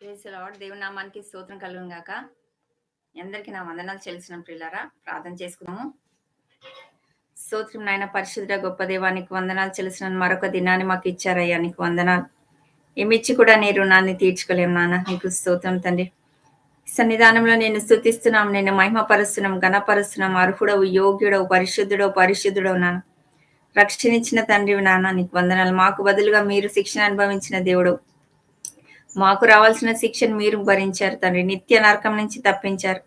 Praise lord దేవుని నామానికి స్తోత్రం కలుగును గాక. అందరికీ నా వందనాలు చెల్లిసిన ప్రియులారా. ప్రార్థన చేసుకుందాము. స్తోత్రం నాయన పరిశుద్ధ గొప్ప దేవానికి వందనాలు చెల్లిసిన మరొక దినాన్ని మాకు ఇచ్చారయ్యా నీకు వందనాలు. ఏమిచ్చి కూడా నీ రుణాన్ని తీర్చుకోలేము నాన్న నీకు స్తోత్రం తండ్రి. సన్నిధానంలో నేను స్థుతిస్తున్నాం నేను మహిమపరుస్తున్నాం ఘనపరుస్తున్నాం. అర్హుడవు యోగ్యుడవు పరిశుద్ధుడవు పరిశుద్ధుడవు నాన్న రక్షణించిన తండ్రి నాన్న నీకు వందనాలు. మాకు బదులుగా మీరు శిక్షణ అనుభవించిన దేవుడు మాకు రావాల్సిన శిక్షను మీరు భరించారు తండ్రి. నిత్య నరకం నుంచి తప్పించారు.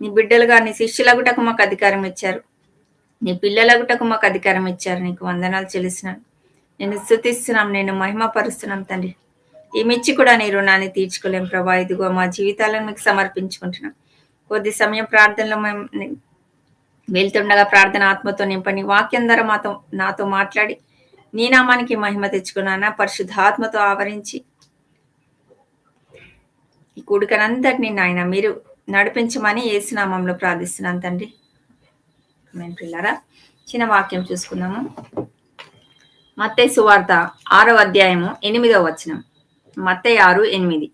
నీ బిడ్డలుగా నీ శిష్యులగుటకు మాకు అధికారం ఇచ్చారు. నీ పిల్లలగుటకు మాకు అధికారం ఇచ్చారు. నీకు వందనాలు చెల్లిస్తున్నాను నేను స్థుతిస్తున్నాం నేను మహిమపరుస్తున్నాం తండ్రి. ఏమిచ్చి కూడా నీ రుణాన్ని తీర్చుకోలేం ప్రభా. ఇదిగో మా జీవితాలను మీకు సమర్పించుకుంటున్నాం. కొద్ది సమయం ప్రార్థనలో మేము వెళ్తుండగా ప్రార్థన ఆత్మతో నింపని వాక్యం ద్వారా మాతో నాతో మాట్లాడి నీ నామానికి మహిమ తెచ్చుకున్నానా? పరిశుద్ధాత్మతో ఆవరించి ఈ కూడికనంతటిని నాయన మీరు నడిపించమని ఏసునామంలో ప్రార్థిస్తున్నాను తండ్రి. పిల్లరా. చిన్న వాక్యం చూసుకుందాము. మత్తయ్య సువార్త ఆరో అధ్యాయము ఎనిమిదవ వచనం. మత్తయ్య ఆరు ఎనిమిది.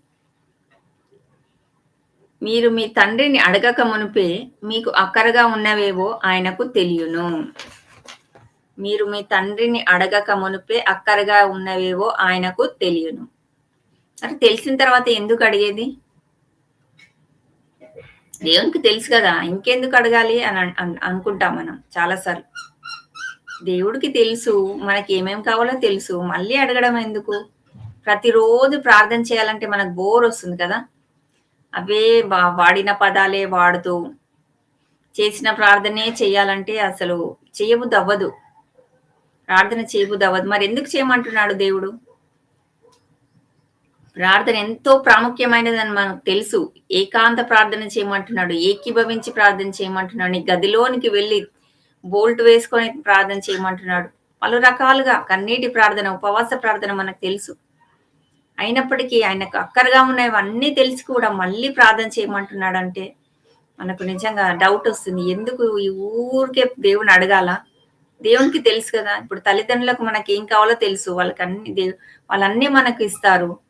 మీరు మీ తండ్రిని అడగక మునిపే మీకు అక్కరగా ఉన్నవేవో ఆయనకు తెలియను. మీరు మీ తండ్రిని అడగక మునిపే అక్కరగా ఉన్నవేవో ఆయనకు తెలియను. అది తెలిసిన తర్వాత ఎందుకు అడిగేది? దేవునికి తెలుసు కదా ఇంకెందుకు అడగాలి అని అనుకుంటాం మనం చాలాసార్లు. దేవుడికి తెలుసు మనకి ఏమేం కావాలో తెలుసు మళ్ళీ అడగడం ఎందుకు? ప్రతిరోజు ప్రార్థన చేయాలంటే మనకు బోర్ వస్తుంది కదా. అవే బా- వాడిన పదాలే వాడుతూ చేసిన ప్రార్థనే చేయాలంటే అసలు చేయబుద్ది అవ్వదు ప్రార్థన చేయబుద్ది అవ్వదు మరి ఎందుకు చేయమంటున్నాడు దేవుడు? ప్రార్థన ఎంతో ప్రాముఖ్యమైనదని మనకు తెలుసు. ఏకాంత ప్రార్థన చేయమంటున్నాడు ఏకీభవించి ప్రార్థన చేయమంటున్నాడు నీ గదిలోనికి వెళ్ళి బోల్ట్ వేసుకొని ప్రార్థన చేయమంటున్నాడు. పలు రకాలుగా కన్నీటి ప్రార్థన ఉపవాస ప్రార్థన మనకు తెలుసు. అయినప్పటికీ ఆయనకు అక్కరగా ఉన్నవన్నీ తెలిసి కూడా మళ్ళీ ప్రార్థన చేయమంటున్నాడు అంటే మనకు నిజంగా డౌట్ వస్తుంది. ఎందుకు ఈ ఊరికే దేవుని అడగాల? దేవునికి తెలుసు కదా. ఇప్పుడు తల్లిదండ్రులకు మనకి ఏం కావాలో తెలుసు. వాళ్ళకి అన్ని దేవు వాళ్ళన్నీ మనకు ఇస్తారు.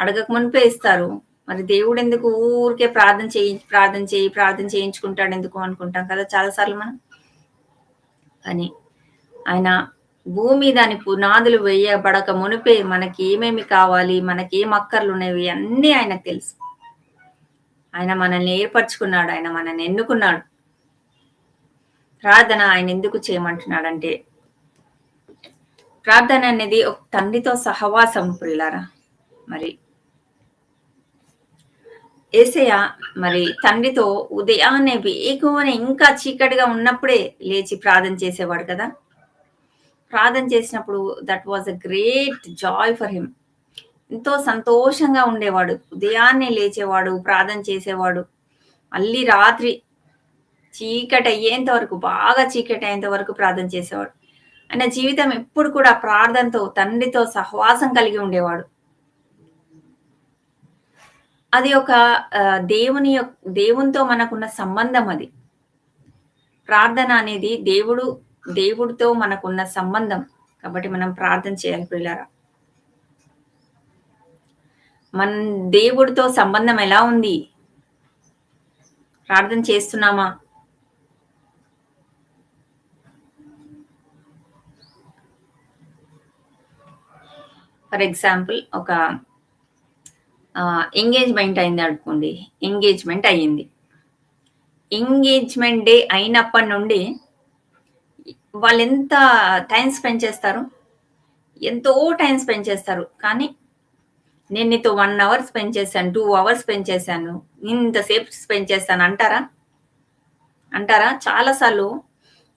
అడగక మునిపే ఇస్తారు. మరి దేవుడు ఎందుకు ఊరికే ప్రార్థన చేయి ప్రార్థన చేయి ప్రార్థన చేయించుకుంటాడు ఎందుకు అనుకుంటాం కదా చాలాసార్లు మనం. అని ఆయన భూమి దాని పునాదులు వేయబడక మునిపే మనకి ఏమేమి కావాలి మనకి ఏం అక్కర్లు ఉన్నవి అన్నీ ఆయనకు తెలుసు. ఆయన మనల్ని ఏర్పరచుకున్నాడు ఆయన మనల్ని ఎన్నుకున్నాడు. ప్రార్థన ఆయన ఎందుకు చేయమంటున్నాడంటే ప్రార్థన అనేది ఒక తండ్రితో సహవాసం పిల్లరా మరి ఏసయ్య మరి తండ్రితో ఉదయాన్నే వేగంగానే ఇంకా చీకటిగా ఉన్నప్పుడే లేచి ప్రార్థన చేసేవాడు కదా. ప్రార్థన చేసినప్పుడు that was a great joy for him ఎంతో సంతోషంగా ఉండేవాడు. ఉదయాన్నే లేచేవాడు ప్రార్థన చేసేవాడు. మళ్ళీ రాత్రి చీకటి అయ్యేంత వరకు బాగా చీకటి అయ్యేంత వరకు ప్రార్థన చేసేవాడు. ఆయన జీవితం ఎప్పుడు కూడా ప్రార్థనతో తండ్రితో సహవాసం కలిగి ఉండేవాడు. అది ఒక దేవుని యొక్క దేవునితో మనకున్న సంబంధం అది. ప్రార్థన అనేది దేవుడు దేవుడితో మనకున్న సంబంధం. కాబట్టి మనం ప్రార్థన చేయాలి పిల్లరా మన దేవుడితో సంబంధం ఎలా ఉంది? ప్రార్థన చేస్తున్నామా? ఫర్ ఎగ్జాంపుల్ ఒక ఎంగేజ్మెంట్ అయింది అనుకోండి ఎంగేజ్మెంట్ అయ్యింది. ఎంగేజ్మెంట్ డే అయినప్పటి నుండి వాళ్ళు ఎంత టైం స్పెండ్ చేస్తారు? ఎంతో టైం స్పెండ్ చేస్తారు. కానీ నేను నీతో వన్ అవర్ స్పెండ్ చేశాను టూ అవర్స్ స్పెండ్ చేశాను ఇంతసేపు స్పెండ్ చేస్తాను అంటారా? అంటారా? చాలాసార్లు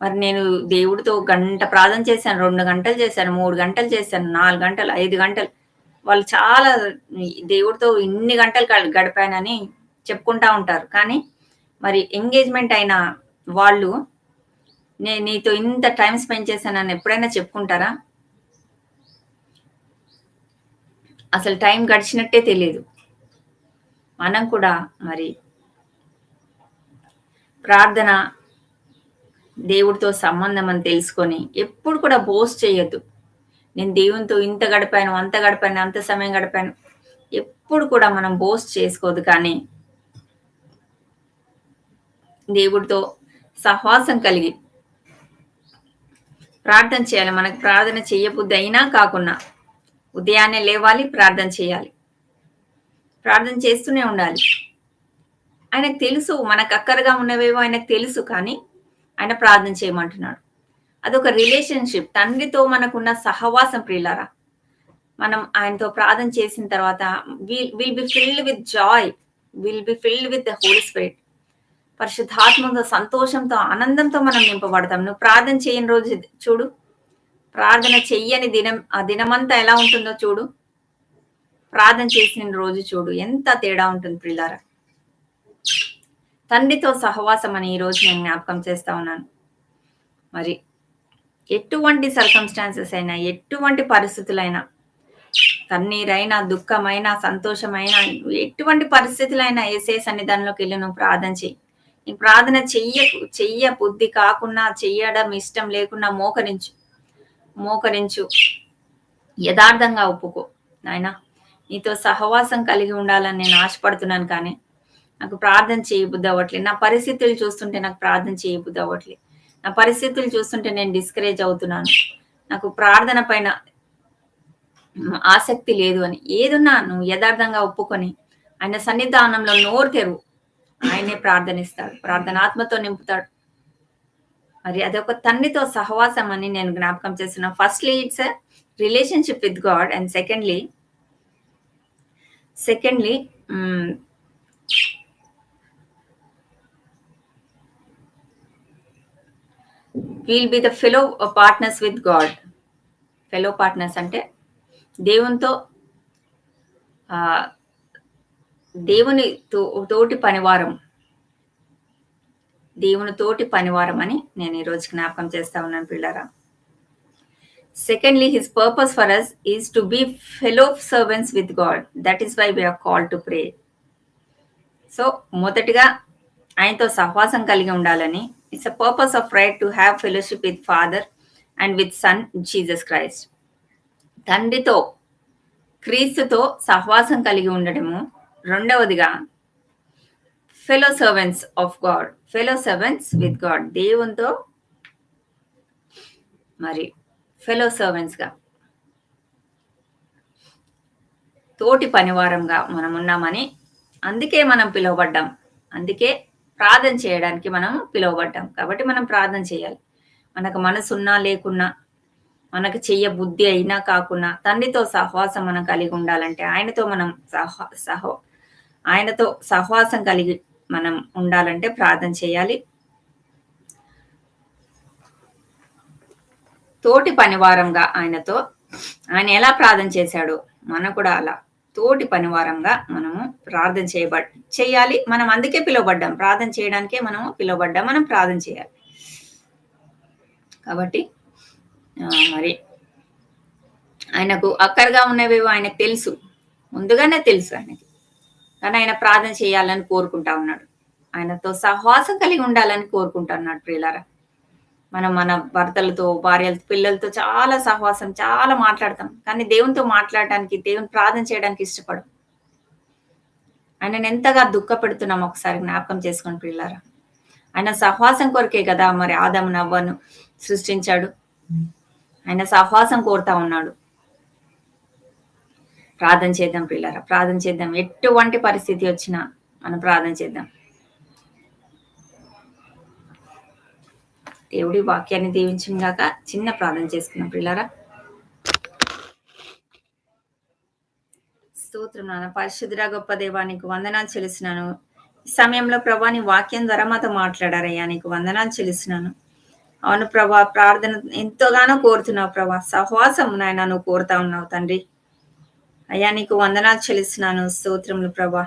మరి నేను దేవుడితో గంట ప్రార్థన చేశాను రెండు గంటలు చేశాను మూడు గంటలు చేశాను నాలుగు గంటలు ఐదు గంటలు. వాళ్ళు చాలా దేవుడితో ఇన్ని గంటలు గడిపానని చెప్పుకుంటా ఉంటారు. కానీ మరి ఎంగేజ్మెంట్ అయిన వాళ్ళు నేను నీతో ఇంత టైం స్పెండ్ చేశానని ఎప్పుడైనా చెప్పుకుంటారా? అసలు టైం గడిచినట్టే తెలియదు మనం కూడా మరి ప్రార్థన దేవుడితో సంబంధం అని తెలుసుకొని ఎప్పుడు కూడా బోస్ చేయొద్దు. నేను దేవునితో ఇంత గడిపాను అంత గడిపాను అంత సమయం గడిపాను. ఎప్పుడు కూడా మనం బోస్ట్ చేసుకోదు కానీ దేవుడితో సహవాసం కలిగి ప్రార్థన చేయాలి. మనకు ప్రార్థన చేయబుద్ధి అయినా కాకుండా ఉదయాన్నే లేవాలి ప్రార్థన చేయాలి. ప్రార్థన చేస్తూనే ఉండాలి. ఆయనకు తెలుసు మనకు అక్కరగా ఉన్నవేవో ఆయనకు తెలుసు కానీ ఆయన ప్రార్థన చేయమంటున్నాడు. అదొక రిలేషన్షిప్ తండ్రితో మనకున్న సహవాసం ప్రియులారా మనం ఆయనతో ప్రార్థన చేసిన తర్వాత will will be filled with joy will be filled with the Holy Spirit పరిశుద్ధాత్మతో సంతోషంతో ఆనందంతో మనం నింపబడతాం. నువ్వు ప్రార్థన చేయని రోజు చూడు. ప్రార్థన చెయ్యని దినం ఆ దినమంతా ఎలా ఉంటుందో చూడు. ప్రార్థన చేసిన రోజు చూడు. ఎంత తేడా ఉంటుంది పిల్లారా తండ్రితో సహవాసం అని ఈ రోజు నేను జ్ఞాపకం చేస్తా ఉన్నాను. మరి ఎటువంటి సర్కమ్స్టాన్సెస్ అయినా ఎటువంటి పరిస్థితులైనా కన్నీరైనా దుఃఖమైనా సంతోషమైనా ఎటువంటి పరిస్థితులైనా ఏసే సన్నిధానంలోకి వెళ్ళి నువ్వు ప్రార్థన చెయ్యి. నీ ప్రార్థన చెయ్య చెయ్య బుద్ధి కాకుండా చెయ్యడం ఇష్టం లేకుండా మోకరించు. మోకరించు. యథార్థంగా ఒప్పుకో. నాయన నీతో సహవాసం కలిగి ఉండాలని నేను ఆశపడుతున్నాను కానీ నాకు ప్రార్థన చేయబుద్ధి అవ్వట్లేదు. నా పరిస్థితులు చూస్తుంటే నాకు ప్రార్థన చేయబుద్ధి అవ్వట్లేదు. నా పరిస్థితులు చూస్తుంటే నేను డిస్కరేజ్ అవుతున్నాను. నాకు ప్రార్థన పైన ఆసక్తి లేదు అని. ఏదున్నా నువ్వు యథార్థంగా ఒప్పుకొని ఆయన సన్నిధానంలో నోరు తెరువు. ఆయనే ప్రార్థనిస్తాడు. ప్రార్థనాత్మతో నింపుతాడు. మరి అదొక తండ్రితో సహవాసం అని నేను జ్ఞాపకం చేస్తున్నా. Firstly it's relationship with God and secondly secondly will be the fellow partners with God fellow partners అంటే దేవునితో దేవుని తోటి పనివారం. దేవుని తోటి పనివారం అని నేను ఈరోజు జ్ఞాపకం చేస్తా ఉన్నాను పిల్లరా. Secondly his purpose for us is to be fellow servants with God that is why we are call to pray so మొదటిగా ఆయనతో సహవాసం కలిగి ఉండాలని it's a purpose of right to have fellowship with Father and with Son Jesus Christ తండ్రితో క్రీస్తుతో సహవాసం కలిగి ఉండడము రెండవదిగా fellow servants of God fellow servants with God దేవునితో మరి ఫెలో సర్వెంట్స్గా తోటి పనివారంగా మనం ఉన్నామని అందుకే మనం పిలువబడ్డాం. అందుకే ప్రార్థన చేయడానికి మనం పిలువబడ్డాం. కాబట్టి మనం ప్రార్థన చేయాలి. మనకు మనసున్నా లేకున్నా మనకు చెయ్య బుద్ధి అయినా కాకుండా తండ్రితో సహవాసం మనం కలిగి ఉండాలంటే ఆయనతో మనం సహ సహ ఆయనతో సహవాసం కలిగి మనం ఉండాలంటే ప్రార్థన చేయాలి. తోటి పనివారంగా ఆయనతో ఆయన ఎలా ప్రార్థన చేశాడో మనం కూడా అలా తోటి పనివారంగా మనము ప్రార్థన చేయబడ్ చేయాలి. మనం అందుకే పిలువబడ్డాం. ప్రార్థన చేయడానికే మనము పిలువబడ్డాం. మనం ప్రార్థన చేయాలి. కాబట్టి మరి ఆయనకు అక్కరగా ఉన్నవేవో ఆయనకు తెలుసు. ముందుగానే తెలుసు ఆయనకి. కానీ ఆయన ప్రార్థన చేయాలని కోరుకుంటా ఉన్నాడు. ఆయనతో సహవాసం కలిగి ఉండాలని కోరుకుంటా ఉన్నాడు ప్రియులారా. మనం మన భర్తలతో భార్యలతో పిల్లలతో చాలా సహవాసం చాలా మాట్లాడతాం. కానీ దేవునితో మాట్లాడటానికి దేవుని ప్రార్థన చేయడానికి ఇష్టపడం ఆయనను ఎంతగా దుఃఖ పెడుతున్నాం ఒకసారి జ్ఞాపకం చేసుకుని పిల్లరా. ఆయన సహవాసం కొరకే కదా మరి ఆదము నవ్వను సృష్టించాడు. ఆయన సహవాసం కోరుతా ఉన్నాడు. ప్రార్థన చేద్దాం పిల్లరా ప్రార్థన చేద్దాం. ఎటువంటి పరిస్థితి వచ్చినా మనం ప్రార్థన చేద్దాం. దేవుడి వాక్యాన్ని దీవించిన గాక చిన్న ప్రార్థన చేసుకున్నాం పిల్లరా స్తోత్రం నాన్న. పరిశుద్ధురా గొప్ప దేవానికి వందనాలు చెల్లిస్తున్నాను. ఈ సమయంలో ప్రభా నీ వాక్యం ద్వారా మాతో మాట్లాడారయ్యా. నీకు వందనాలు చెల్లిస్తున్నాను. అవును ప్రభా ప్రార్థన ఎంతోగానో కోరుతున్నావు ప్రభా. సహవాసం నాయన నువ్వు కోరుతా ఉన్నావు తండ్రి. అయ్యా నీకు వందనాలు చెల్లిస్తున్నాను స్తోత్రములు ప్రభా.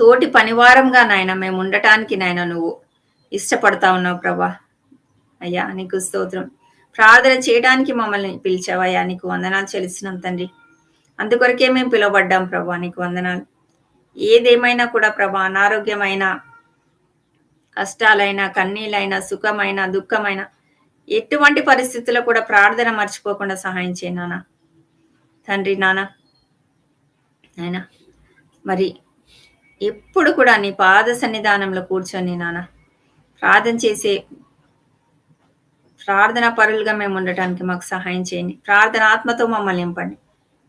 తోటి పనివారంగా నాయన మేము ఉండటానికి నాయన నువ్వు ఇష్టపడతా ఉన్నావు ప్రభా. అయ్యా నీకు స్తోత్రం. ప్రార్థన చేయడానికి మమ్మల్ని పిలిచావయ్యా నీకు వందనాలు చెల్లిస్తున్నాం తండ్రి. అందుకొరకే మేము పిలువబడ్డాం ప్రభా నీకు వందనాలు. ఏదేమైనా కూడా ప్రభా అనారోగ్యమైన కష్టాలైనా కన్నీళ్ళైనా సుఖమైన దుఃఖమైన ఎటువంటి పరిస్థితుల్లో కూడా ప్రార్థన మర్చిపోకుండా సహాయం చేయనా తండ్రి నాన్న అయినా మరి ఎప్పుడు కూడా నీ పాద సన్నిధానంలో కూర్చొని నాన్న ప్రార్థన చేసే ప్రార్థన పరులుగా మేము ఉండటానికి మాకు సహాయం చేయండి. ప్రార్థన ఆత్మతో మమ్మల్ని నింపండి.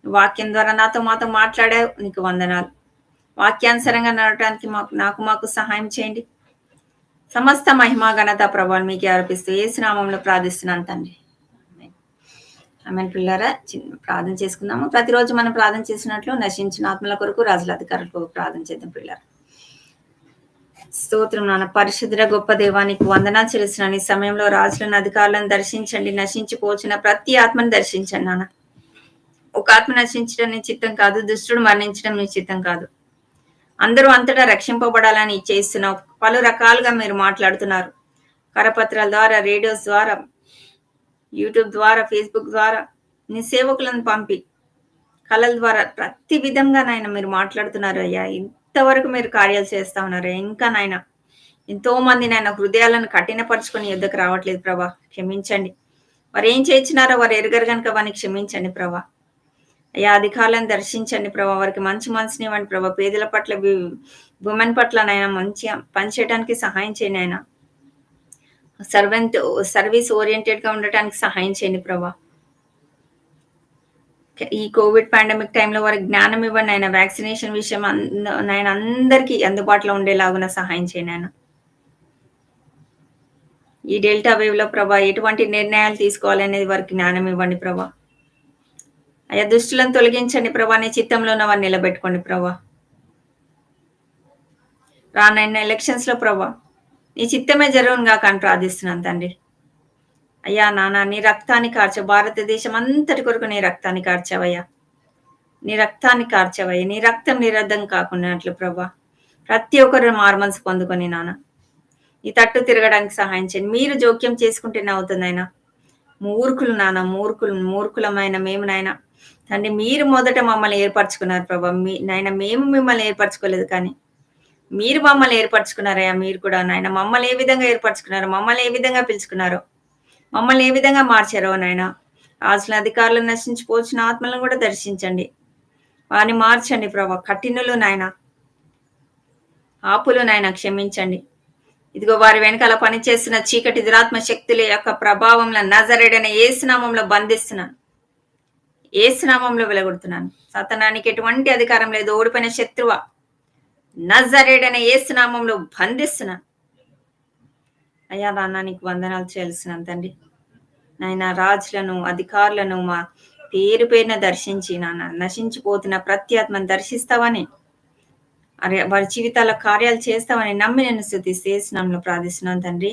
వాక్యం ద్వారా నాతో మాతో మాట్లాడావు నీకు వందనాలు. వాక్యానుసరంగా నడవటానికి మాకు నాకు మాకు సహాయం చేయండి. సమస్త మహిమా ఘనత ప్రభావం మీకు అర్పిస్తూ ఏ స్నామంలో ప్రార్థిస్తున్నాను తండ్రి. ఆమె పిల్లరా. ప్రార్థన చేసుకుందాము. ప్రతిరోజు మనం ప్రార్థన చేసినట్లు నశించిన ఆత్మల కొరకు రాజుల అధికారుల కొరకు ప్రార్థన చేద్దాం పిల్లరా. స్తోత్రం నాన్న. పరిశుద్ర గొప్ప దేవానికి వందనా చెల్లిసిన ఈ సమయంలో రాజులను అధికారులను దర్శించండి. నశించిపోచిన ప్రతి ఆత్మను దర్శించండి నాన్న. ఒక ఆత్మ నశించడం నీ చిత్తం కాదు. దుష్టుడు మరణించడం నీ చిత్తం కాదు. అందరూ అంతటా రక్షింపబడాలని చేస్తున్నావు. పలు రకాలుగా మీరు మాట్లాడుతున్నారు. కరపత్రాల ద్వారా రేడియోస్ ద్వారా యూట్యూబ్ ద్వారా ఫేస్బుక్ ద్వారా నీ సేవకులను పంపి కళల ద్వారా ప్రతి విధంగా నాయన మీరు మాట్లాడుతున్నారు అయ్యా. ఇంతవరకు మీరు కార్యాలు చేస్తా ఉన్నారు. ఇంకా నాయన ఎంతో మంది నాయన హృదయాలను కఠినపరుచుకొని యుద్ధకు రావట్లేదు ప్రభా. క్షమించండి. వారు ఏం చేయించినారో వారు ఎరగరు కనుక వారిని క్షమించండి ప్రభా. అయ్యా అధికారులను దర్శించండి ప్రభా. వారికి మంచి మనసుని ఇవ్వండి ప్రభా. పేదల పట్ల ఉమెన్ పట్ల నాయన మంచిగా పనిచేయడానికి సహాయం చేయండి ఆయన సర్వెంట్ సర్వీస్ ఓరియంటెడ్గా ఉండటానికి సహాయం చేయండి ప్రభా. ఈ కోవిడ్ పాండమిక్ టైంలో వారికి జ్ఞానం ఇవ్వండి. ఆయన వ్యాక్సినేషన్ విషయం నాయన అందరికీ అందుబాటులో ఉండేలాగున సహాయం చేయండి ఆయన. ఈ డెల్టా వేవ్లో ప్రభా ఎటువంటి నిర్ణయాలు తీసుకోవాలనేది వారికి జ్ఞానం ఇవ్వండి ప్రభా. అయ్యా దుష్టులను తొలగించండి ప్రభా. నీ చిత్తంలో వారిని నిలబెట్టుకోండి ప్రభా. రానైన ఎలక్షన్స్లో ప్రభా నీ చిత్తమే జరుగునుగా కానీ ప్రార్థిస్తున్నాను తండ్రి. అయ్యా నానా నీ రక్తాన్ని కార్చ భారతదేశం అంతటి కొరకు నీ రక్తాన్ని కార్చావయ్యా. నీ రక్తాన్ని కార్చవయ్యా. నీ రక్తం నిరర్ధం కాకున్నట్లు ప్రభా. ప్రతి ఒక్కరు మార్మల్స్ పొందుకొని నాన్న. ఈ తట్టు తిరగడానికి సహాయం చేయండి. మీరు జోక్యం చేసుకుంటేనే అవుతుంది ఆయన మూర్ఖులు నాన్న మూర్ఖులు మూర్ఖులమైన మేము నాయన. తండ్రి మీరు మొదట మమ్మల్ని ఏర్పరచుకున్నారు ప్రభా. మీ నాయన మేము మిమ్మల్ని ఏర్పరచుకోలేదు కానీ మీరు మమ్మల్ని ఏర్పరచుకున్నారయ్యా మీరు కూడా నాయన. మమ్మల్ని ఏ విధంగా ఏర్పరచుకున్నారు? మమ్మల్ని ఏ విధంగా పిలుచుకున్నారు? మమ్మల్ని ఏ విధంగా మార్చారో నాయన? రాజుల అధికారులు నశించిపోచిన ఆత్మలను కూడా దర్శించండి. వారిని మార్చండి ప్రభా. కఠినులు నాయన. ఆపులు నాయన క్షమించండి. ఇదిగో వారి వెనకాల పనిచేస్తున్న చీకటి దురాత్మ శక్తుల యొక్క ప్రభావంలో నజరేడని ఏసునామంలో బంధిస్తున్నాను. ఏసునామంలో వెలగొడుతున్నాను. సతనానికి ఎటువంటి అధికారం లేదు. ఓడిపోయిన శత్రువ? నజరేడన ఏసునామంలో బంధిస్తున్నాను. అయ్యా నాన్న నీకు వందనాలు చేయాల్సినాను తండ్రి. నాయన రాజులను అధికారులను మా పేరు పేరున దర్శించి నాన్న నశించిపోతున్న ప్రత్యాత్మను దర్శిస్తావని అరే వారి జీవితాల కార్యాలు చేస్తామని నమ్మి నేను స్థుతిస్తే స్నామంలో ప్రార్థిస్తున్నాను తండ్రి.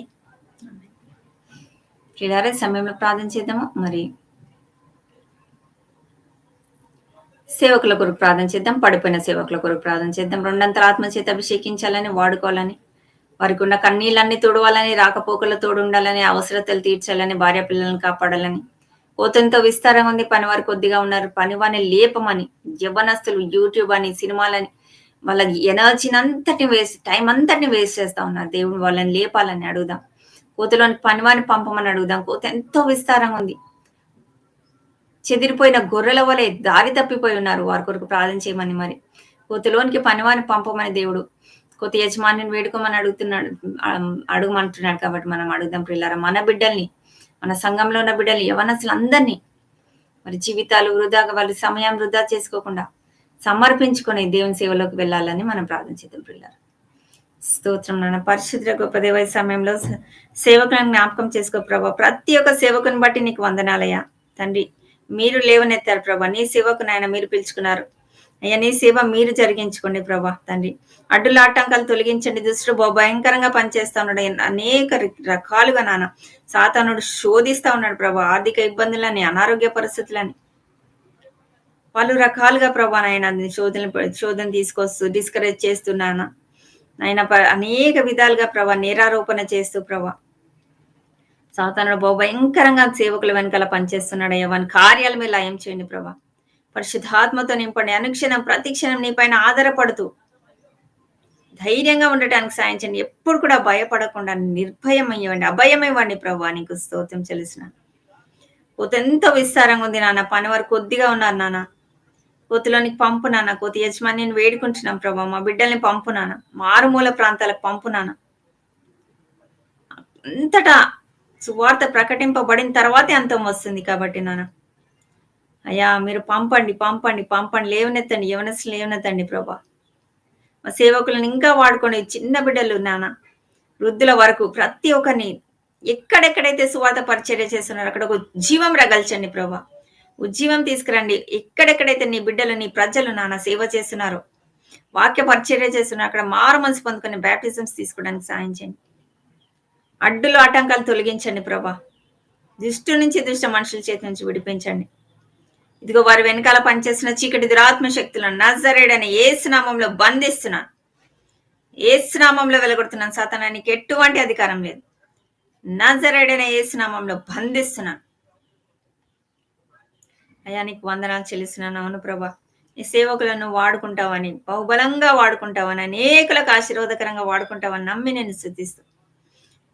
క్రీడారే సమయంలో ప్రార్థన చేద్దాము. మరి సేవకుల కొరకు ప్రార్థన చేద్దాం పడిపోయిన సేవకుల కొరకు ప్రార్థన చేద్దాం. రెండంతల ఆత్మ చేత అభిషేకించాలని వాడుకోవాలని వారికి ఉన్న కన్నీళ్ళన్ని తోడవాలని రాకపోకల తోడు ఉండాలని అవసరతలు తీర్చాలని భార్య పిల్లల్ని కాపాడాలని. కోతంతో విస్తారంగా ఉంది పని వారు కొద్దిగా ఉన్నారు. పని వారిని లేపమని యవనస్తులు యూట్యూబ్ అని సినిమాలని వాళ్ళ ఎనర్జీని వేస్ట్ టైం అంతటిని వేస్ట్ చేస్తా ఉన్నారు. దేవుడు వాళ్ళని లేపాలని అడుగుదాం. కోతలోని పనివాని పంపమని అడుగుదాం. కోత ఎంతో విస్తారంగా ఉంది. చెదిరిపోయిన గొర్రెల వలె దారి తప్పిపోయి ఉన్నారు వారి కొరకు ప్రార్థన చేయమని మరి. కొత్తలోనికి పనివాని పంపమని దేవుడు. కొత్త యజమానిని వేడుకోమని అడుగుతున్నాడు అడుగుమంటున్నాడు కాబట్టి మనం అడుగుదాం పిల్లరా మన బిడ్డల్ని మన సంఘంలో ఉన్న బిడ్డల్ని యవనసులు అందరినీ మరి జీవితాలు వృధాగా వాళ్ళు సమయం వృధా చేసుకోకుండా సమర్పించుకొని దేవుని సేవలోకి వెళ్ళాలని మనం ప్రార్థన చేద్దాం పిల్లలు స్తోత్రం నాన్న. పరిశుద్ర గొప్ప దేవ సమయంలో సేవకులను జ్ఞాపకం చేసుకో ప్రభా. ప్రతి ఒక్క సేవకుని బట్టి నీకు వందనాలయ్యా. తండ్రి మీరు లేవనెత్తారు ప్రభా. నీ సేవకు నాయన మీరు పిలుచుకున్నారు. అయ్యా నీ సేవ మీరు జరిగించుకోండి ప్రభా తండ్రి. అడ్డుల ఆటంకాలు తొలగించండి. దుష్టుడు భయంకరంగా పనిచేస్తా ఉన్నాడు. అనేక రకాలుగా నాన్న సాతానుడు శోధిస్తా ఉన్నాడు ప్రభా. ఆర్థిక ఇబ్బందులని అనారోగ్య పరిస్థితులని. పలు రకాలుగా ప్రభా నాయన శోధన శోధన తీసుకొస్తూ డిస్కరేజ్ చేస్తున్నాను ఆయన అనేక విధాలుగా ప్రభా నేరారోపణ చేస్తూ ప్రభా సాతానుడు బాబు భయంకరంగా సేవకుల వెనకాల పనిచేస్తున్నాడయ్యా వాని కార్యాల మీద లయం చేయండి ప్రభా. పరిశుద్ధాత్మతో నింపండి. అనుక్షణం ప్రతిక్షణం నీ పైన ఆధారపడుతూ ధైర్యంగా ఉండటానికి సాయం చేయండి. ఎప్పుడు కూడా భయపడకుండా నిర్భయం అయ్యండి అభయం ఇవ్వండి ప్రభా. నీకు స్తోత్రం చెల్లిసిన కోత ఎంతో విస్తారంగా ఉంది నాన్న. పని వారు కొద్దిగా ఉన్నారు నాన్న. కోతిలోనికి పంపు నాన్న. కోతి నేను వేడుకుంటున్నాం ప్రభా. మా బిడ్డల్ని పంపు నాన్న. మారుమూల ప్రాంతాలకు పంపు నాన్న. అంతటా సువార్త ప్రకటింపబడిన తర్వాతే అంతం వస్తుంది కాబట్టి నాన్న. అయ్యా మీరు పంపండి పంపండి పంపండి లేవనెత్తండి యవనస్ లేవనెత్తండి ప్రభా. మా సేవకులను ఇంకా వాడుకొని చిన్న బిడ్డలు నాన్న. వృద్ధుల వరకు ప్రతి ఒక్కరిని ఎక్కడెక్కడైతే సువార్త పరిచర్య చేస్తున్నారో అక్కడ ఒక జీవం రగల్చండి ప్రభా. ఉజ్జీవం తీసుకురండి. ఎక్కడెక్కడైతే నీ బిడ్డలు నీ ప్రజలు నాన్న సేవ చేస్తున్నారో వాక్య పరిచర్య చేస్తున్నారు అక్కడ మారు మనసు పొందుకునే బ్యాప్టిజమ్స్ తీసుకోవడానికి సాయం చేయండి. అడ్డులు ఆటంకాలు తొలగించండి ప్రభా. దుష్టు నుంచి దుష్ట మనుషుల చేతి నుంచి విడిపించండి. ఇదిగో వారి వెనకాల పనిచేస్తున్న చీకటి దురాత్మ శక్తులను నజరేడని ఏసునామంలో బంధిస్తున్నాను. ఏసునామంలో వెలగొడుతున్నాను. సాతనానికి ఎటువంటి అధికారం లేదు. నజరేడని ఏసునామంలో బంధిస్తున్నాను. అయ్యా నీకు వందనాలు చెల్లిస్తున్నాను. అవును ప్రభా. నీ సేవకులను వాడుకుంటావని బహుబలంగా వాడుకుంటావని అనేకులకు ఆశీర్వాదకరంగా వాడుకుంటావని నమ్మి నేను శుద్ధిస్తాను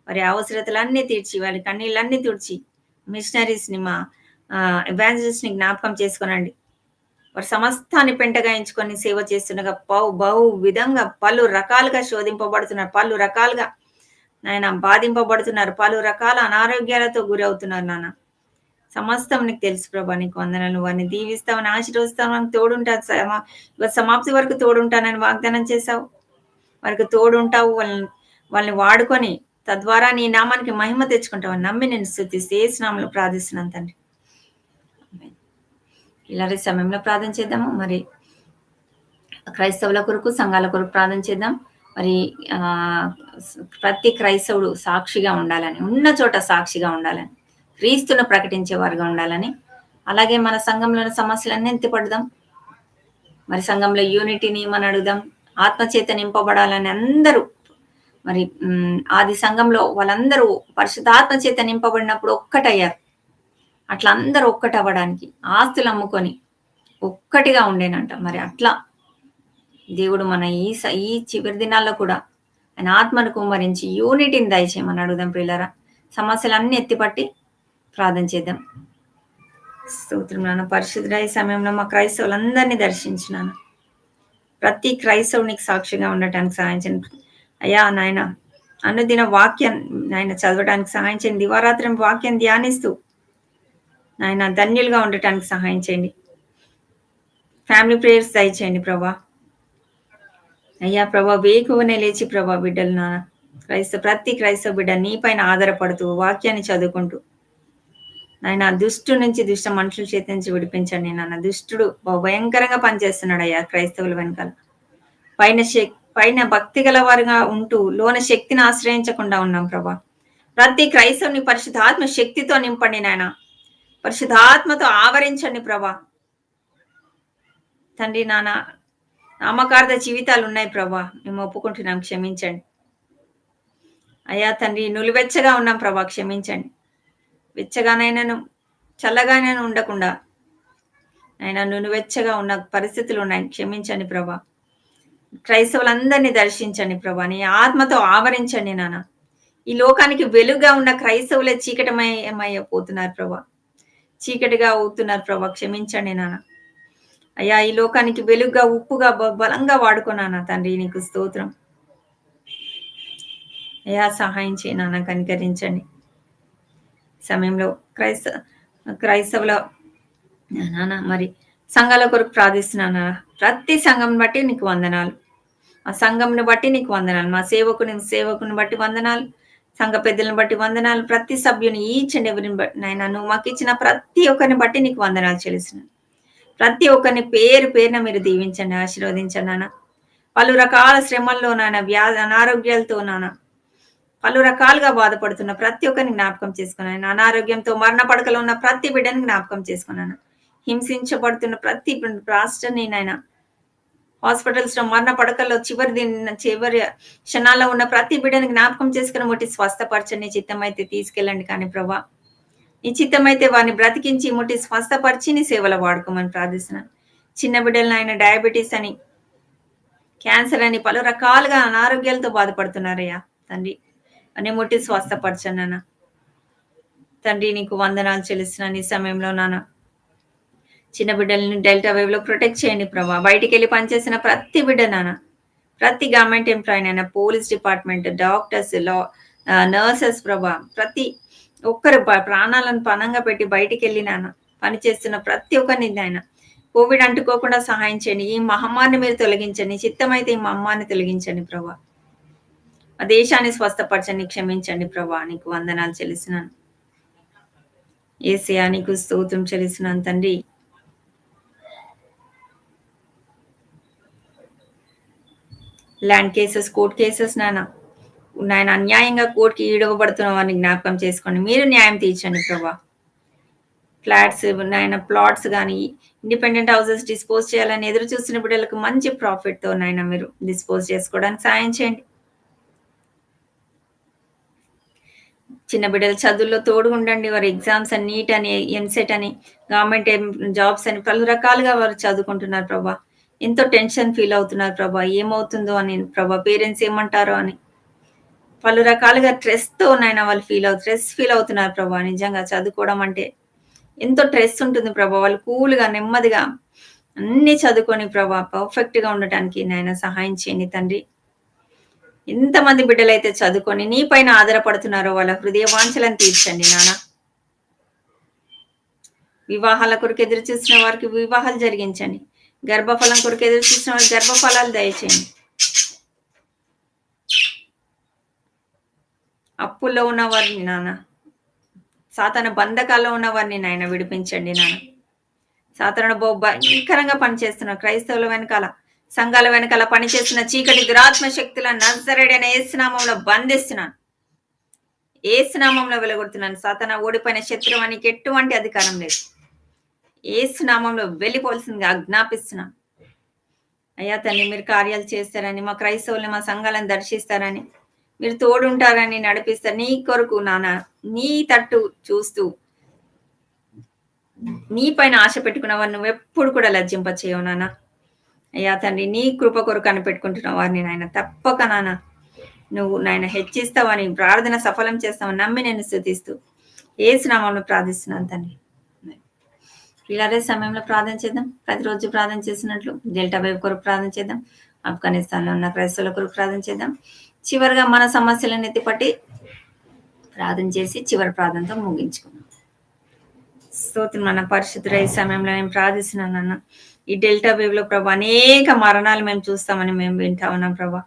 వారి అవసరతలన్నీ తీర్చి వారి కన్నీళ్ళన్నీ తుడిచి మిషనరీస్ని మా ఎవాంజలిస్ట్ని జ్ఞాపకం చేసుకోనండి. వారి సమస్తాన్ని పెంటగా ఎంచుకొని సేవ చేస్తుండగా బహు బహు విధంగా పలు రకాలుగా శోధింపబడుతున్నారు. పలు రకాలుగా నాయన బాధింపబడుతున్నారు. పలు రకాల అనారోగ్యాలతో గురవుతున్నారు నాన్న. సమస్తం నీకు తెలుసు ప్రభా నీకు వందనాలు. వారిని దీవిస్తామని ఆశీర్వదిస్తావు నాకు తోడుంటాను సమా సమాప్తి వరకు తోడుంటానని వాగ్దానం చేశావు. వారికి తోడుంటావు. వాళ్ళని వాళ్ళని వాడుకొని తద్వారా నీ నామానికి మహిమ తెచ్చుకుంటావని నమ్మి నేను స్థుతిస్తే ఏ స్నామంలో ప్రార్థిస్తున్నాను తండ్రి. ఇలాంటి సమయంలో ప్రార్థన చేద్దాము. మరి క్రైస్తవుల కొరకు సంఘాల కొరకు ప్రార్థన చేద్దాం. మరి ఆ ప్రతి క్రైస్తవుడు సాక్షిగా ఉండాలని ఉన్న చోట సాక్షిగా ఉండాలని క్రీస్తును ప్రకటించే వారుగా ఉండాలని అలాగే మన సంఘంలోని సమస్యలన్నీ ఎత్తిపడదాం మరి సంఘంలో యూనిటీని మనం అడుగుదాం? ఆత్మచేత నింపబడాలని అందరూ మరి ఆది సంఘంలో వాళ్ళందరూ పరిశుద్ధాత్మ చేత నింపబడినప్పుడు ఒక్కటయ్యారు. అట్లా అందరూ ఒక్కటవ్వడానికి ఆస్తులు అమ్ముకొని ఒక్కటిగా ఉండేనంట. మరి అట్లా దేవుడు మన ఈ ఈ చివరి దినాల్లో కూడా ఆయన ఆత్మను కుమ్మరించి యూనిటీని దయచేయమని అడుగుదాం పిల్లరా సమస్యలన్నీ ఎత్తిపట్టి ప్రార్థన చేద్దాం. స్తోత్రం నాన్న పరిశుద్ధ ఈ సమయంలో మా క్రైస్తవులందరినీ దర్శించినాను. ప్రతి క్రైస్తవునికి సాక్షిగా ఉండటానికి సహాయం అయ్యా నాయన అనుదిన వాక్యం నాయన చదవడానికి సహాయం చేయండి. దివారాత్రం వాక్యం ధ్యానిస్తూ నాయన ధన్యులుగా ఉండటానికి సహాయం చేయండి. ఫ్యామిలీ ప్రేయర్స్ దయచేయండి ప్రభా. అయ్యా ప్రభా వేకువనే లేచి ప్రభా బిడ్డలు నాన్న క్రైస్తవ ప్రతి క్రైస్తవ బిడ్డ నీ పైన ఆధారపడుతూ వాక్యాన్ని చదువుకుంటూ నాయన దుష్టు నుంచి దుష్ట మనుషుల చేతి నుంచి విడిపించండి నాన్న దుష్టుడు భయంకరంగా పనిచేస్తున్నాడు అయ్యా క్రైస్తవుల వెనకాల. పైన శక్తి పైన భక్తి గలవారుగా ఉంటూ లోన శక్తిని ఆశ్రయించకుండా ఉన్నాం ప్రభా. ప్రతి క్రైస్తవుని పరిశుద్ధాత్మ శక్తితో నింపండి నాయన. పరిశుద్ధాత్మతో ఆవరించండి ప్రభా. తండ్రి నాన్న నామకార్థ జీవితాలు ఉన్నాయి ప్రభా. మేము ఒప్పుకుంటున్నాం క్షమించండి. అయ్యా తండ్రి నులివెచ్చగా ఉన్నాం ప్రభా క్షమించండి. వెచ్చగానైనాను చల్లగానైనా ఉండకుండా. ఆయన నునువెచ్చగా ఉన్న పరిస్థితులు ఉన్నాయి క్షమించండి ప్రభా. క్రైస్తవులందరినీ దర్శించండి ప్రభా నీ ఆత్మతో ఆవరించండి నాన్న. ఈ లోకానికి వెలుగుగా ఉన్న క్రైస్తవులే చీకటమయమైపోతున్నారు ప్రభా. చీకటిగా అవుతున్నారు ప్రభా క్షమించండి నాన్న. అయ్యా ఈ లోకానికి వెలుగుగా ఉప్పుగా బలంగా వాడుకున్నానా తండ్రి నీకు స్తోత్రం. అయ్యా సహాయం చేయనా కనికరించండి. సమయంలో క్రైస్త క్రైస్తవుల నాన్న మరి సంఘాల కొరకు ప్రార్థిస్తున్నానా ప్రతి సంఘం బట్టి నీకు వందనాలు. మా సంఘంని బట్టి నీకు వందనాలు. మా సేవకుని సేవకుని బట్టి వందనాలు. సంఘ పెద్దలను బట్టి వందనాలు. ప్రతి సభ్యుని ఈచ్ అండ్ ఎవరిని బట్టి నాయన నువ్వు మాకు ఇచ్చిన ప్రతి ఒక్కరిని బట్టి నీకు వందనాలు చెల్లిస్తున్నాను. ప్రతి ఒక్కరిని పేరు పేరున మీరు దీవించండి ఆశీర్వదించండి నాన్న పలు రకాల శ్రమల్లో నాన్న వ్యాధి అనారోగ్యాలతో నాన్న పలు రకాలుగా బాధపడుతున్న ప్రతి ఒక్కరిని జ్ఞాపకం చేసుకున్నాను అనారోగ్యంతో మరణ పడకలో ఉన్న ప్రతి బిడ్డని జ్ఞాపకం చేసుకున్నాను హింసించబడుతున్న ప్రతి రాష్ట్రాన్ని నాయన. హాస్పిటల్స్లో మరణ పడకల్లో చివరి దిన చివరి క్షణాల్లో ఉన్న ప్రతి బిడ్డని జ్ఞాపకం చేసుకుని ముట్టి స్వస్థపరచని చిత్తమైతే తీసుకెళ్ళండి కానీ ప్రభా. నీ చిత్తమైతే వారిని బ్రతికించి ముట్టి స్వస్థపరిచి నీ సేవలు వాడుకోమని ప్రార్థిస్తున్నాను. చిన్న బిడ్డలను ఆయన డయాబెటీస్ అని క్యాన్సర్ అని పలు రకాలుగా అనారోగ్యాలతో బాధపడుతున్నారయ్యా. తండ్రి అని ముట్టి స్వస్థపరచను తండ్రి నీకు వందనాలు చెల్లిస్తున్నాను ఈ సమయంలో నాన్న. చిన్న బిడ్డల్ని డెల్టా వేవ్లో ప్రొటెక్ట్ చేయండి ప్రభా. బయటికి వెళ్ళి పనిచేసిన ప్రతి బిడ్డ నాన్న ప్రతి గవర్నమెంట్ ఎంప్లాయీ అయినా police department doctors law nurses ప్రభా ప్రతి ఒక్కరు ప్రాణాలను పణంగా పెట్టి బయటికి వెళ్ళి నాన్న పని చేస్తున్న ప్రతి ఒక్కరిని నాయన కోవిడ్ అంటుకోకుండా సహాయం చేయండి. ఈ మహమ్మారిని మీరు తొలగించండి. చిత్తమైతే ఈ మహమ్మారిని తొలగించండి ప్రభా. ఆ దేశాన్ని స్వస్థపరచండి క్షమించండి ప్రభా. నీకు వందనాలు చెల్లిస్తున్నాను. ఏసయా నీకు స్తోత్రం చెల్లిస్తున్నాను తండ్రి. ల్యాండ్ కేసెస్ కోర్ట్ కేసెస్ నాన్న. నాయన అన్యాయంగా కోర్టుకి ఈడవబడుతున్న వారిని జ్ఞాపకం చేసుకోండి. మీరు న్యాయం తీర్చండి ప్రభా. ఫ్లాట్స్ నాయన ప్లాట్స్ కానీ ఇండిపెండెంట్ హౌసెస్ డిస్పోజ్ చేయాలని ఎదురు చూస్తున్న బిడ్డలకు మంచి ప్రాఫిట్తో నాయన మీరు డిస్పోజ్ చేసుకోవడానికి సాయం చేయండి. చిన్న బిడ్డల చదువుల్లో తోడు ఉండండి. వారి ఎగ్జామ్స్ అని నీట్ అని ఎంసెట్ అని గవర్నమెంట్ జాబ్స్ అని పలు రకాలుగా వారు చదువుకుంటున్నారు ప్రభా. ఎంతో టెన్షన్ ఫీల్ అవుతున్నారు ప్రభా. ఏమవుతుందో అని ప్రభా పేరెంట్స్ ఏమంటారో అని. పలు రకాలుగా స్ట్రెస్తో నాయన వాళ్ళు ఫీల్ అవుతారు స్ట్రెస్ ఫీల్ అవుతున్నారు ప్రభా. నిజంగా చదువుకోవడం అంటే ఎంతో స్ట్రెస్ ఉంటుంది ప్రభా. వాళ్ళు కూల్గా నెమ్మదిగా అన్ని చదువుకొని ప్రభా పర్ఫెక్ట్గా ఉండటానికి నాయన సహాయం చేయండి తండ్రి. ఎంతమంది బిడ్డలైతే చదువుకొని నీ పైన ఆధారపడుతున్నారో వాళ్ళ హృదయ వాంఛలను తీర్చండి నాన్న వివాహాల కొరకు ఎదురు చూసిన వారికి వివాహాలు జరిగించండి. గర్భఫలం కొరకు ఎదురు చూసిన వారికి గర్భఫలాలు దయచేయండి. అప్పుల్లో ఉన్నవారిని నాన్న సాతాన బంధకాల్లో ఉన్నవారిని నాయన విడిపించండి నాన్న. సాతాన బో భయంకరంగా పనిచేస్తున్న క్రైస్తవుల వెనకాల సంఘాల వెనకాల పనిచేస్తున్న చీకటి దురాత్మ శక్తుల నజరేడైన ఏసునామంలో బంధిస్తున్నాను. ఏసునామంలో వెలగొడుతున్నాను. సాతన ఓడిపోయిన శత్రువానికి ఎటువంటి అధికారం లేదు. ఏసునామంలో వెళ్ళిపోవలసిందిగా ఆజ్ఞాపిస్తున్నాను అయ్యా తల్లి మీరు కార్యాలు చేస్తారని మా క్రైస్తవుల్ని మా సంఘాలను దర్శిస్తారని మీరు తోడుంటారని నడిపిస్తారు. నీ కొరకు నాన్న నీ తట్టు చూస్తూ నీ పైన ఆశ పెట్టుకున్న వారు నువ్వు ఎప్పుడు కూడా లజ్జింప చేయవు నాన్న అయ్యా తండ్రి నీ కృప కొరకు కనిపెట్టుకుంటున్న వారిని నాయన తప్పక నాన్న నువ్వు నాయన హెచ్చిస్తావని ప్రార్థన సఫలం చేస్తావని నమ్మి నేను స్థుతిస్తూ ఏ స్నామంలో ప్రార్థిస్తున్నాను తండ్రి ఇలాగే సమయంలో ప్రార్థన చేద్దాం. ప్రతిరోజు ప్రార్థన చేసినట్లు డెల్టా వైపు కొరకు ప్రార్థన చేద్దాం. ఆఫ్ఘనిస్తాన్లో ఉన్న క్రైస్తవుల కొరకు ప్రార్థన చేద్దాం. చివరిగా మన సమస్యలను ఎత్తిపట్టి ప్రార్థన చేసి చివరి ప్రార్థనతో ముగించుకున్నాం స్తోత్రం మన పరిశుద్ధుల ఈ సమయంలో నేను ప్రార్థిస్తున్నాను అన్న ఈ డెల్టా వేవ్లో ప్రభా అనేక మరణాలు మేము చూస్తామని మేము వింటా ఉన్నాం ప్రభా.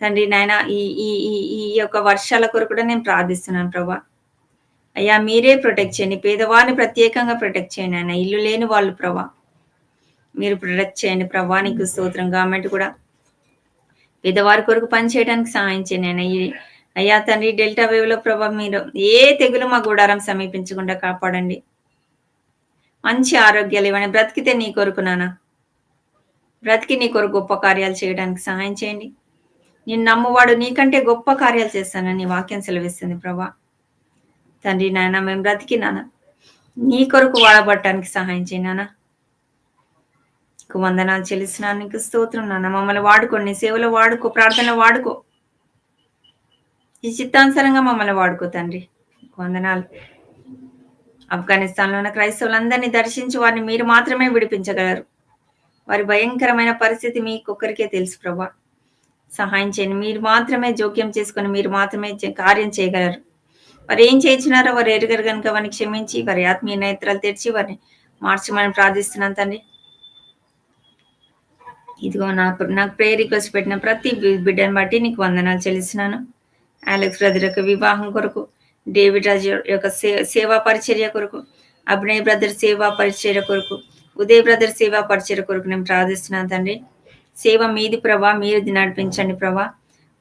తండ్రి నాయన ఈ ఈ ఈ ఈ యొక్క వర్షాల కొరకు కూడా నేను ప్రార్థిస్తున్నాను ప్రభా. అయ్యా మీరే ప్రొటెక్ట్ చేయండి. పేదవారిని ప్రత్యేకంగా ప్రొటెక్ట్ చేయండి ఆయన ఇల్లు లేని వాళ్ళు ప్రభా మీరు ప్రొటెక్ట్ చేయండి ప్రభా. నీకు స్తోత్రం గవర్నమెంట్ కూడా పేదవారి కొరకు పని చేయడానికి సహాయం చేయండి ఆయన ఈ- అయ్యా తండ్రి డెల్టా వేవ్లో ప్రభా మీరు ఏ తెగులు మా గుడారం సమీపించకుండా కాపాడండి. మంచి ఆరోగ్యాలు ఇవ్వండి. బ్రతికితే నీ కొరకు నానా బ్రతికి నీ కొరకు గొప్ప కార్యాలు చేయడానికి సహాయం చేయండి. నేను నమ్మువాడు నీకంటే గొప్ప కార్యాలు చేస్తానని నీ వాక్యం సెలవిస్తుంది ప్రభా. తండ్రి నాయన మేము బ్రతికి నాన్న నీ కొరకు వాడబట్టడానికి సహాయం చేయి నాన్న నీకు వందనాలు చెల్లిస్తున్నా నీకు స్తోత్రం నాన్న మమ్మల్ని వాడుకో నీ సేవలో వాడుకో ప్రార్థనలో వాడుకో. ఈ చిత్తానుసారంగా మమ్మల్ని వాడుకో తండ్రి. వందనాలు. ఆఫ్ఘనిస్తాన్లో ఉన్న క్రైస్తవులందరినీ దర్శించి వారిని మీరు మాత్రమే విడిపించగలరు. వారి భయంకరమైన పరిస్థితి మీకొక్కరికే తెలుసు ప్రభా. సహాయం చేయండి మీరు మాత్రమే జోక్యం చేసుకొని మీరు మాత్రమే కార్యం చేయగలరు. వారు ఏం చేయించినారో వారు ఎరుగరు కనుక వారిని క్షమించి వారి ఆత్మీయ నేత్రాలు తెరిచి వారిని మార్చమని ప్రార్థిస్తున్నాను తండ్రి. ఇదిగో నాకు నాకు ప్రేయర్ రిక్వెస్ట్ పెట్టిన ప్రతి బిడ్డను బట్టి నీకు వందనాలు చెల్లిస్తున్నాను. అలెక్స్ బ్రదర్ యొక్క వివాహం కొరకు డేవిడ్ రాజు యొక్క సే- సేవా పరిచర్య కొరకు అభినయ్ బ్రదర్ సేవా పరిచర్య కొరకు ఉదయ్ బ్రదర్ సేవా పరిచర్య కొరకు నేను ప్రార్థిస్తున్నాను తండ్రి. సేవ మీది ప్రభా మీరు నడిపించండి ప్రభా.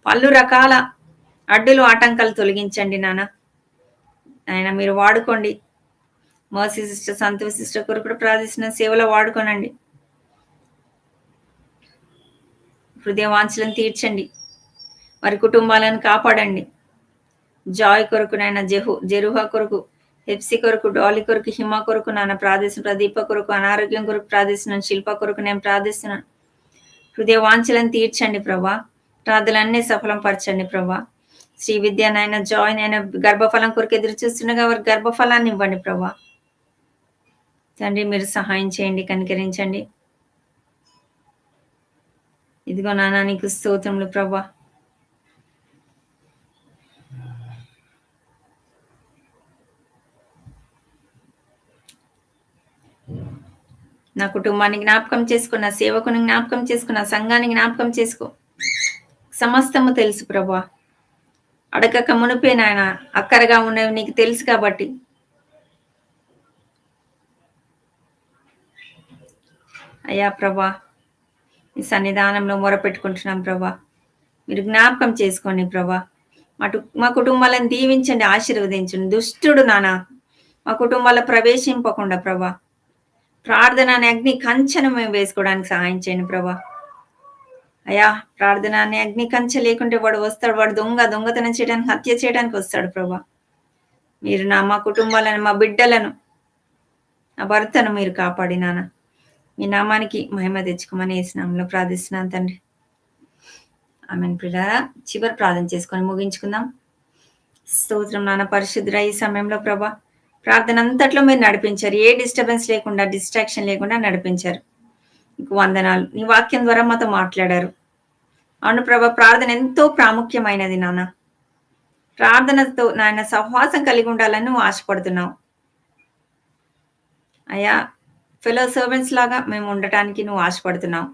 పలు రకాల అడ్డులు ఆటంకాలు తొలగించండి నాన్న. ఆయన మీరు వాడుకోండి. మోసీ సిస్టర్ సంతోష్ సిస్టర్ కొరకు కూడా ప్రార్థిస్తున్న సేవలో వాడుకోనండి. హృదయ వాంఛలను తీర్చండి. వారి కుటుంబాలను కాపాడండి. జాయ్ కొరకు నాయన జెహు జెరుహా కొరకు హెప్సీ కొరకు డాలీ కొరకు హిమ కొరకు నాన్న ప్రార్థిస్తున్న ప్రదీప కొరకు అనారోగ్యం కొరకు ప్రార్థిస్తున్నాను శిల్ప కొరకు నేను ప్రార్థిస్తున్నాను హృదయ వాంఛలను తీర్చండి ప్రభా. ప్రార్థులన్నీ సఫలం పరచండి ప్రభా. శ్రీ విద్య నాయన జాయిన్ అయిన గర్భఫలం కొరకు ఎదురు చూస్తుండగా వారి గర్భఫలాన్ని ఇవ్వండి ప్రభా. తండ్రి మీరు సహాయం చేయండి కనికరించండి. ఇదిగో నానా నీకు స్తోత్రములు ప్రభా. నా కుటుంబాన్ని జ్ఞాపకం చేసుకున్న సేవకుని జ్ఞాపకం చేసుకున్న సంఘాన్ని జ్ఞాపకం చేసుకో. సమస్తము తెలుసు ప్రభా. అడగక మునిపే నాయన అక్కరగా ఉన్నవి నీకు తెలుసు కాబట్టి. అయ్యా ప్రభా మీ సన్నిధానంలో మొరపెట్టుకుంటున్నాం ప్రభా. మీరు జ్ఞాపకం చేసుకోండి ప్రభా. మాటు మా కుటుంబాలను దీవించండి ఆశీర్వదించండి. దుష్టుడు నానా మా కుటుంబాల ప్రవేశింపకుండా ప్రభా. ప్రార్థన అనే అగ్ని కంచనం మేము వేసుకోవడానికి సహాయం చేయండి ప్రభా. అయ్యా ప్రార్థన అనే అగ్ని కంచె లేకుంటే వాడు వస్తాడు. వాడు దొంగ దొంగతనం చేయడానికి హత్య చేయడానికి వస్తాడు ప్రభా. మీరు నా మా కుటుంబాలను మా బిడ్డలను నా భర్తను మీరు కాపాడి నాన్న. మీ నామానికి మహిమ తెచ్చుకోమని వేసినాంలో ప్రార్థిస్తున్నాను తండ్రి. ఆమె పిల్లరా. చివరి ప్రార్థన చేసుకొని ముగించుకుందాం. స్తోత్రం నాన్న పరిశుద్ధ ఈ సమయంలో ప్రభా ప్రార్థన అంతట్లో మీరు నడిపించారు. ఏ డిస్టర్బెన్స్ లేకుండా డిస్ట్రాక్షన్ లేకుండా నడిపించారు. నీకు వందనాలు. నీ వాక్యం ద్వారా మాతో మాట్లాడారు. అవును ప్రభా ప్రార్థన ఎంతో ప్రాముఖ్యమైనది నాన్న. ప్రార్థనతో నాయన సహవాసం కలిగి ఉండాలని నువ్వు ఆశపడుతున్నావు. అయ్యా ఫెలో సర్వెంట్స్ లాగా మేము ఉండటానికి నువ్వు ఆశపడుతున్నావు.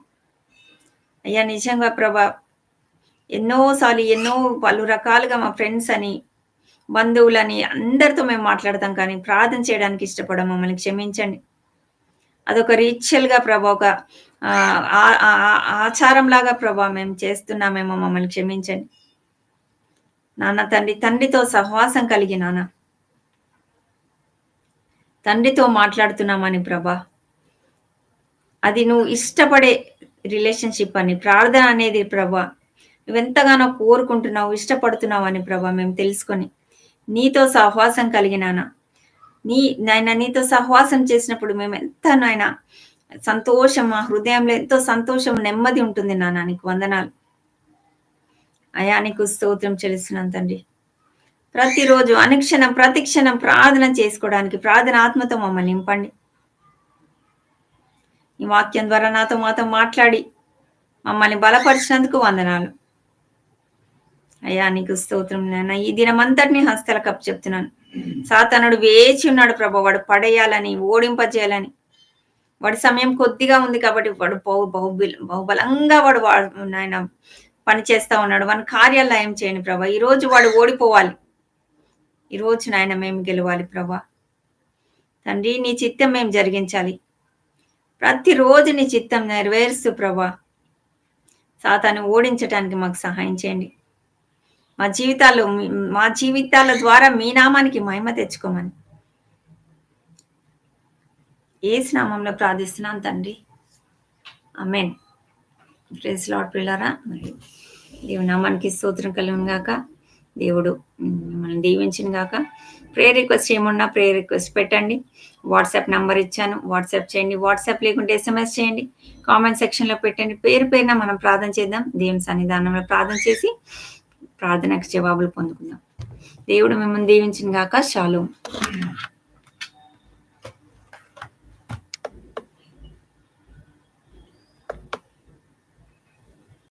అయ్యా నిజంగా ప్రభా ఎన్నోసార్లు ఎన్నో పలు రకాలుగా మా ఫ్రెండ్స్ అని బంధువులని అందరితో మేము మాట్లాడతాం కానీ ప్రార్థన చేయడానికి ఇష్టపడం మమ్మల్ని క్షమించండి. అదొక రీచల్గా ప్రభా ఒక ఆచారం లాగా ప్రభా మేము చేస్తున్నామేమో మమ్మల్ని క్షమించండి. నాన్న తండ్రి తండ్రితో సహవాసం కలిగి నాన్న. తండ్రితో మాట్లాడుతున్నామని ప్రభా. అది నువ్వు ఇష్టపడే రిలేషన్షిప్ అని ప్రార్థన అనేది ప్రభా. నువ్వెంతగానో కోరుకుంటున్నావు ఇష్టపడుతున్నావు అని ప్రభా మేము తెలుసుకొని నీతో సహవాసం కలిగినానా నీ నాయన నీతో సహవాసం చేసినప్పుడు మేము ఎంత నాయన సంతోషం మా హృదయంలో ఎంతో సంతోషం నెమ్మది ఉంటుంది నాన్న నీకు వందనాలు. అయా నీకు స్తోత్రం చెల్లిస్తున్నాను తండ్రి. ప్రతిరోజు అనుక్షణం ప్రతిక్షణం ప్రార్థన చేసుకోవడానికి ప్రార్థన ఆత్మతో మమ్మల్ని నింపండి. ఈ వాక్యం ద్వారా నాతో మాతో మాట్లాడి మమ్మల్ని బలపరిచినందుకు వందనాలు. అయ్యా నీకు స్తోత్రం నాన్న ఈ దినమంతటిని హస్తల కప్ చెప్తున్నాను. సాతనుడు వేచి ఉన్నాడు ప్రభా. వాడు పడేయాలని ఓడింపజేయాలని. వాడి సమయం కొద్దిగా ఉంది కాబట్టి వాడు బహు బహుబిల్ బహుబలంగా వాడు ఆయన పని చేస్తా ఉన్నాడు. వాని కార్యాలు ఏం చేయండి ప్రభా. ఈరోజు వాడు ఓడిపోవాలి. ఈరోజు నాయన మేము గెలవాలి ప్రభా. తండ్రి నీ చిత్తం మేము జరిగించాలి. ప్రతిరోజు నీ చిత్తం నెరవేరుస్తూ ప్రభా. సాతాన్ని ఓడించటానికి మాకు సహాయం చేయండి. మా జీవితాలు మా జీవితాల ద్వారా మీ నామానికి మహిమ తెచ్చుకోమని. ఏ నామంలో ప్రార్థిస్తున్నాను తండ్రి. అమెన్ ప్రేస్ లాడ్ పిల్లరా మరి దేవుని నామానికి స్తోత్రం కలిగిన గాక. దేవుడు మిమ్మల్ని దీవించిన గాక. ప్రేయర్ రిక్వెస్ట్ ఏమున్నా ప్రేయర్ రిక్వెస్ట్ పెట్టండి. వాట్సాప్ నెంబర్ ఇచ్చాను. వాట్సాప్ చేయండి. వాట్సాప్ లేకుంటే ఎస్ఎంఎస్ చేయండి. కామెంట్ సెక్షన్లో పెట్టండి. పేరు పేరున మనం ప్రార్థన చేద్దాం. దేవుని సన్నిధానంలో ప్రార్థన చేసి ప్రార్థనకు జవాబులు పొందుకుందాం. దేవుడు మిమ్మల్ని దీవించిన గాక. చాలు